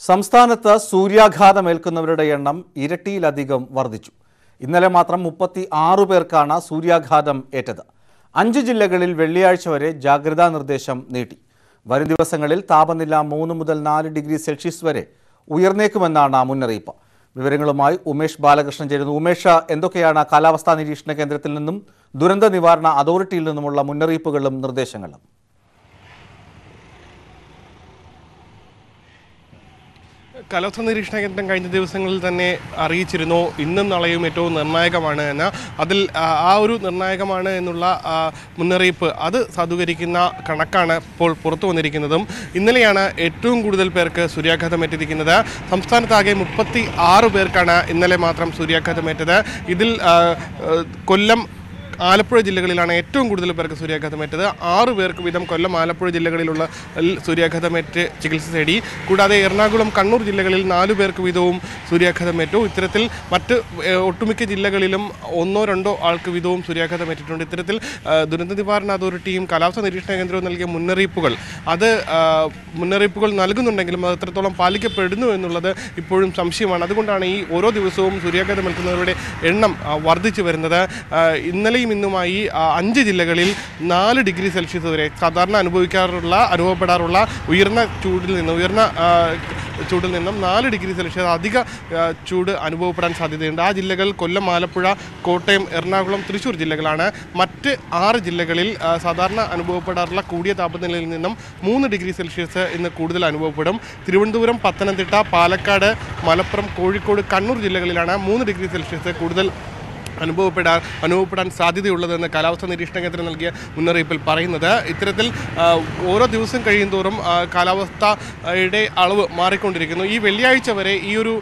സംസ്ഥാനത്ത് സൂര്യാഘാതമേൽക്കുന്നവരുടെ എണ്ണം ഇരട്ടിയിലധികം വർദ്ധിച്ചു. ഇന്നലെ മാത്രം മുപ്പത്തി ആറു പേർക്കാണ് സൂര്യാഘാതം ഏറ്റത്. അഞ്ച് ജില്ലകളിൽ വെള്ളിയാഴ്ച വരെ ജാഗ്രതാ നിർദ്ദേശം നീട്ടി. വരും ദിവസങ്ങളിൽ താപനില മൂന്ന് മുതൽ നാല് ഡിഗ്രി സെൽഷ്യസ് വരെ ഉയർന്നേക്കുമെന്നാണ് മുന്നറിയിപ്പ്. വിവരങ്ങളുമായി ഉമേഷ് ബാലകൃഷ്ണൻ ചേരുന്നു. ഉമേഷ് എന്തൊക്കെയാണ് കാലാവസ്ഥാ നിരീക്ഷണ കേന്ദ്രത്തിൽ നിന്നും ദുരന്ത നിവാരണ അതോറിറ്റിയിൽ നിന്നുമുള്ള മുന്നറിയിപ്പുകളും നിർദ്ദേശങ്ങളും? കാലാവസ്ഥാ നിരീക്ഷണ കേന്ദ്രം കഴിഞ്ഞ ദിവസങ്ങളിൽ തന്നെ അറിയിച്ചിരുന്നു. ഇന്നും നാളെയും ഏറ്റവും നിർണായകമാണ് എന്ന് അതിൽ ആ, ഒരു നിർണായകമാണ് എന്നുള്ള മുന്നറിയിപ്പ് അത് സാധൂകരിക്കുന്ന കണക്കാണ് ഇപ്പോൾ പുറത്തു വന്നിരിക്കുന്നതും. ഇന്നലെയാണ് ഏറ്റവും കൂടുതൽ പേർക്ക് സൂര്യാഘാതം ഏറ്റിരിക്കുന്നത്. സംസ്ഥാനത്താകെ മുപ്പത്തി ആറ് പേർക്കാണ് ഇന്നലെ മാത്രം സൂര്യാഘാതമേറ്റത് ഇതിൽ കൊല്ലം ആലപ്പുഴ ജില്ലകളിലാണ് ഏറ്റവും കൂടുതൽ പേർക്ക് സൂര്യാഘാതമേറ്റത്. ആറ് പേർക്ക് വീതം കൊല്ലം ആലപ്പുഴ ജില്ലകളിലുള്ള സൂര്യാഘാതമേറ്റ് ചികിത്സ തേടി. കൂടാതെ എറണാകുളം കണ്ണൂർ ജില്ലകളിൽ നാലു പേർക്ക് വീതവും സൂര്യാഘാതമേറ്റു. ഇത്തരത്തിൽ മറ്റ് ഒട്ടുമിക്ക ജില്ലകളിലും ഒന്നോ രണ്ടോ ആൾക്ക് വീതവും സൂര്യാഘാതമേറ്റിട്ടുണ്ട്. ഇത്തരത്തിൽ ദുരന്ത നിവാരണ അതോറിറ്റിയും കാലാവസ്ഥാ നിരീക്ഷണ കേന്ദ്രവും നൽകിയ മുന്നറിയിപ്പുകൾ. അത് മുന്നറിയിപ്പുകൾ നൽകുന്നുണ്ടെങ്കിലും അത് എത്രത്തോളം പാലിക്കപ്പെടുന്നു എന്നുള്ളത് ഇപ്പോഴും സംശയമാണ്. അതുകൊണ്ടാണ് ഈ ഓരോ ദിവസവും സൂര്യാഘാതമേൽക്കുന്നവരുടെ എണ്ണം വർദ്ധിച്ചു വരുന്നത്. ആ, ഇന്നലെയും ഇന്നുമായി അഞ്ച് ജില്ലകളിൽ നാല് ഡിഗ്രി സെൽഷ്യസ് വരെ സാധാരണ അനുഭവിക്കാറുള്ള അനുഭവപ്പെടാറുള്ള ഉയർന്ന ചൂടിൽ നിന്ന് ഉയർന്ന ചൂടിൽ നിന്നും നാല് ഡിഗ്രി സെൽഷ്യസ് അധിക ചൂട് അനുഭവപ്പെടാൻ സാധ്യതയുണ്ട്. ആ ജില്ലകൾ കൊല്ലം ആലപ്പുഴ കോട്ടയം എറണാകുളം തൃശ്ശൂർ ജില്ലകളാണ്. മറ്റ് ആറ് ജില്ലകളിൽ സാധാരണ അനുഭവപ്പെടാറുള്ള കൂടിയ താപനിലയിൽ നിന്നും മൂന്ന് ഡിഗ്രി സെൽഷ്യസ് ഇന്ന് കൂടുതൽ അനുഭവപ്പെടും. തിരുവനന്തപുരം പത്തനംതിട്ട പാലക്കാട് മലപ്പുറം കോഴിക്കോട് കണ്ണൂർ ജില്ലകളിലാണ് മൂന്ന് ഡിഗ്രി സെൽഷ്യസ് കൂടുതൽ അനുഭവപ്പെടാൻ അനുഭവപ്പെടാൻ സാധ്യതയുള്ളതെന്ന് കാലാവസ്ഥാ നിരീക്ഷണ കേന്ദ്രം നൽകിയ മുന്നറിയിപ്പിൽ പറയുന്നത്. ഇത്തരത്തിൽ ഓരോ ദിവസം കഴിയും തോറും കാലാവസ്ഥയുടെ അളവ് മാറിക്കൊണ്ടിരിക്കുന്നു. ഈ വെള്ളിയാഴ്ച വരെ ഈ ഒരു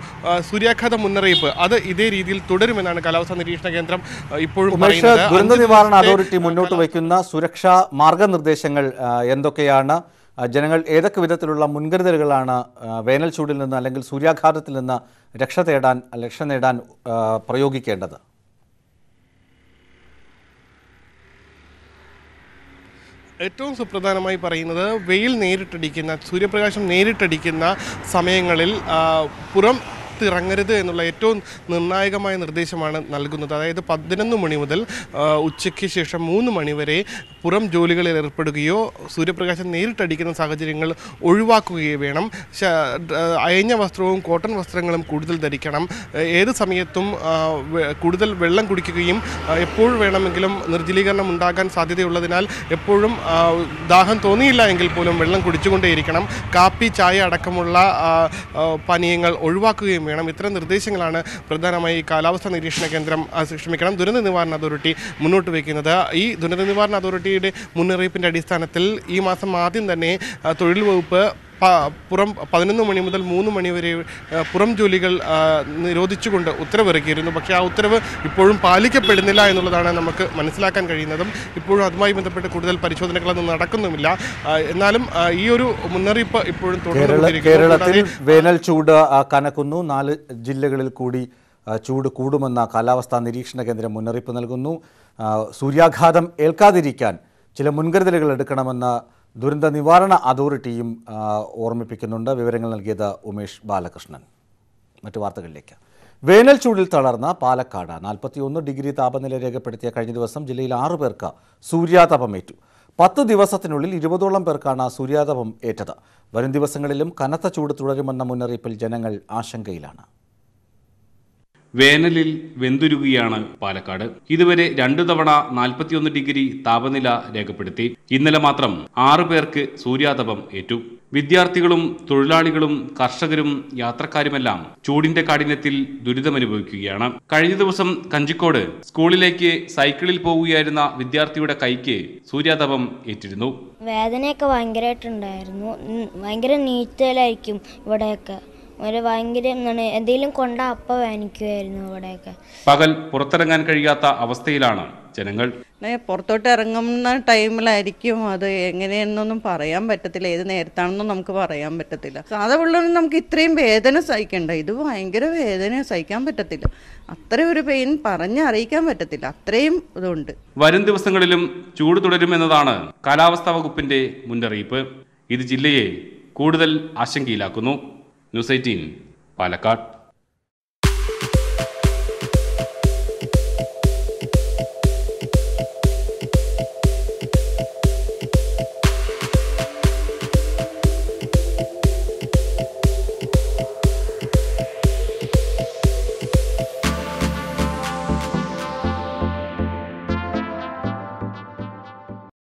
സൂര്യാഘാത മുന്നറിയിപ്പ് അത് ഇതേ രീതിയിൽ തുടരുമെന്നാണ് കാലാവസ്ഥാ നിരീക്ഷണ കേന്ദ്രം ഇപ്പോഴും പറയുന്നത്. ദുരന്ത നിവാരണ അതോറിറ്റി മുന്നോട്ട് വയ്ക്കുന്ന സുരക്ഷാ മാർഗനിർദ്ദേശങ്ങൾ എന്തൊക്കെയാണ്? ജനങ്ങൾ ഏതൊക്കെ വിധത്തിലുള്ള മുൻകരുതലുകളാണ് വേനൽ ചൂടിൽ നിന്ന് അല്ലെങ്കിൽ സൂര്യാഘാതത്തിൽ നിന്ന് രക്ഷ തേടാൻ രക്ഷ നേടാൻ പ്രയോഗിക്കേണ്ടത്? ഏറ്റവും സുപ്രധാനമായി പറയുന്നത് വെയിൽ നേരിട്ടടിക്കുന്ന സൂര്യപ്രകാശം നേരിട്ടടിക്കുന്ന സമയങ്ങളിൽ പുറം തിറങ്ങരുത് എന്നുള്ള ഏറ്റവും നിർണായകമായ നിർദ്ദേശമാണ് നൽകുന്നത്. അതായത് പതിനൊന്ന് മണി മുതൽ ഉച്ചയ്ക്ക് ശേഷം മൂന്ന് മണി വരെ പുറം ജോലികളിൽ ഏർപ്പെടുകയോ സൂര്യപ്രകാശം നേരിട്ടടിക്കുന്ന സാഹചര്യങ്ങൾ ഒഴിവാക്കുകയോ വേണം. അയഞ്ഞ വസ്ത്രവും കോട്ടൺ വസ്ത്രങ്ങളും കൂടുതൽ ധരിക്കണം. ഏത് സമയത്തും കൂടുതൽ വെള്ളം കുടിക്കുകയും എപ്പോൾ വേണമെങ്കിലും നിർജലീകരണം ഉണ്ടാകാൻ സാധ്യതയുള്ളതിനാൽ എപ്പോഴും ദാഹം തോന്നിയില്ല എങ്കിൽ പോലും വെള്ളം കുടിച്ചുകൊണ്ടേയിരിക്കണം. കാപ്പി ചായ അടക്കമുള്ള പാനീയങ്ങൾ ഒഴിവാക്കുകയും വേണം. ഇത്തരം നിർദ്ദേശങ്ങളാണ് പ്രധാനമായി കാലാവസ്ഥാ നിരീക്ഷണ കേന്ദ്രം ശ്രമിക്കണം. ദുരന്ത നിവാരണ അതോറിറ്റി മുന്നോട്ട് വയ്ക്കുന്നത്. ഈ ദുരന്ത നിവാരണ അതോറിറ്റിയുടെ മുന്നറിയിപ്പിന്റെ അടിസ്ഥാനത്തിൽ ഈ മാസം ആദ്യം തന്നെ തൊഴിൽ വകുപ്പ് പുറം പതിനൊന്ന് മണി മുതൽ മൂന്ന് മണി വരെ പുറം ജോലികൾ നിരോധിച്ചുകൊണ്ട് ഉത്തരവിറക്കിയിരുന്നു. പക്ഷേ ആ ഉത്തരവ് ഇപ്പോഴും പാലിക്കപ്പെടുന്നില്ല എന്നുള്ളതാണ് നമുക്ക് മനസ്സിലാക്കാൻ കഴിയുന്നതും. ഇപ്പോഴും അതുമായി ബന്ധപ്പെട്ട് കൂടുതൽ പരിശോധനകളൊന്നും നടക്കുന്നുമില്ല. എന്നാലും ഈ ഒരു മുന്നറിയിപ്പ് ഇപ്പോഴും കേരള കേരളത്തിൽ വേനൽ ചൂട് കനക്കുന്നു. നാല് ജില്ലകളിൽ കൂടി ചൂട് കൂടുമെന്ന കാലാവസ്ഥാ നിരീക്ഷണ കേന്ദ്രം മുന്നറിയിപ്പ് നൽകുന്നു. സൂര്യാഘാതം ഏൽക്കാതിരിക്കാൻ ചില മുൻകരുതലുകൾ എടുക്കണമെന്ന് ദുരന്ത നിവാരണ അതോറിറ്റിയും ഓർമ്മിപ്പിക്കുന്നുണ്ട്. വിവരങ്ങൾ നൽകിയത് ഉമേഷ് ബാലകൃഷ്ണൻ. മറ്റു വാർത്തകളിലേക്ക്. വേനൽ ചൂടിൽ തളർന്ന പാലക്കാട്. നാൽപ്പത്തിയൊന്ന് ഡിഗ്രി താപനില രേഖപ്പെടുത്തിയ കഴിഞ്ഞ ദിവസം ജില്ലയിൽ ആറു പേർക്ക് സൂര്യാതപമേറ്റു പത്ത് ദിവസത്തിനുള്ളിൽ ഇരുപതോളം പേർക്കാണ് സൂര്യാതപം ഏറ്റത്. വരും ദിവസങ്ങളിലും കനത്ത ചൂട് തുടരുമെന്ന മുന്നറിയിപ്പിൽ ജനങ്ങൾ ആശങ്കയിലാണ്. വേനലിൽ വെന്തുരുകയാണ് പാലക്കാട്. ഇതുവരെ രണ്ടു തവണ നാൽപ്പത്തിയൊന്ന് ഡിഗ്രി താപനില രേഖപ്പെടുത്തി. ഇന്നലെ മാത്രം ആറു പേർക്ക് സൂര്യാതപം ഏറ്റു. വിദ്യാർത്ഥികളും തൊഴിലാളികളും കർഷകരും യാത്രക്കാരുമെല്ലാം ചൂടിന്റെ കാഠിന്യത്തിൽ ദുരിതമനുഭവിക്കുകയാണ്. കഴിഞ്ഞ ദിവസം കഞ്ചിക്കോട് സ്കൂളിലേക്ക് സൈക്കിളിൽ പോവുകയായിരുന്ന വിദ്യാർത്ഥിയുടെ കൈക്ക് സൂര്യാതപം ഏറ്റിരുന്നു. വേദനയൊക്കെ ഭയങ്കരമായിട്ടുണ്ടായിരുന്നു. ഭയങ്കര നീറ്റലായിരിക്കും ഇവിടെയൊക്കെ. ഒരു ഭയങ്കര എന്താണ് എന്തെങ്കിലും കൊണ്ട അപ്പ വേനിക്കുമായിരുന്നു ഇവിടെയൊക്കെ പകൽ പുറത്തിറങ്ങാൻ കഴിയാത്ത അവസ്ഥയിലാണ് ജനങ്ങൾ. പുറത്തോട്ട് ഇറങ്ങുന്ന ടൈമിലായിരിക്കും അത് എങ്ങനെയെന്നൊന്നും പറയാൻ പറ്റത്തില്ല. ഏത് നേരത്താണെന്നും നമുക്ക് പറയാൻ പറ്റത്തില്ല. സാധാ നമുക്ക് ഇത്രയും വേദന സഹിക്കണ്ട. ഇത് ഭയങ്കര വേദന സഹിക്കാൻ പറ്റത്തില്ല. അത്രയും ഒരു പെയിൻ പറഞ്ഞറിയിക്കാൻ പറ്റത്തില്ല. അത്രയും ഇതുണ്ട്. വരും ദിവസങ്ങളിലും ചൂട് തുടരുമെന്നതാണ് കാലാവസ്ഥാ വകുപ്പിന്റെ മുന്നറിയിപ്പ്. ഇത് ജില്ലയെ കൂടുതൽ ആശങ്കയിലാക്കുന്നു. News eighteen Palakkad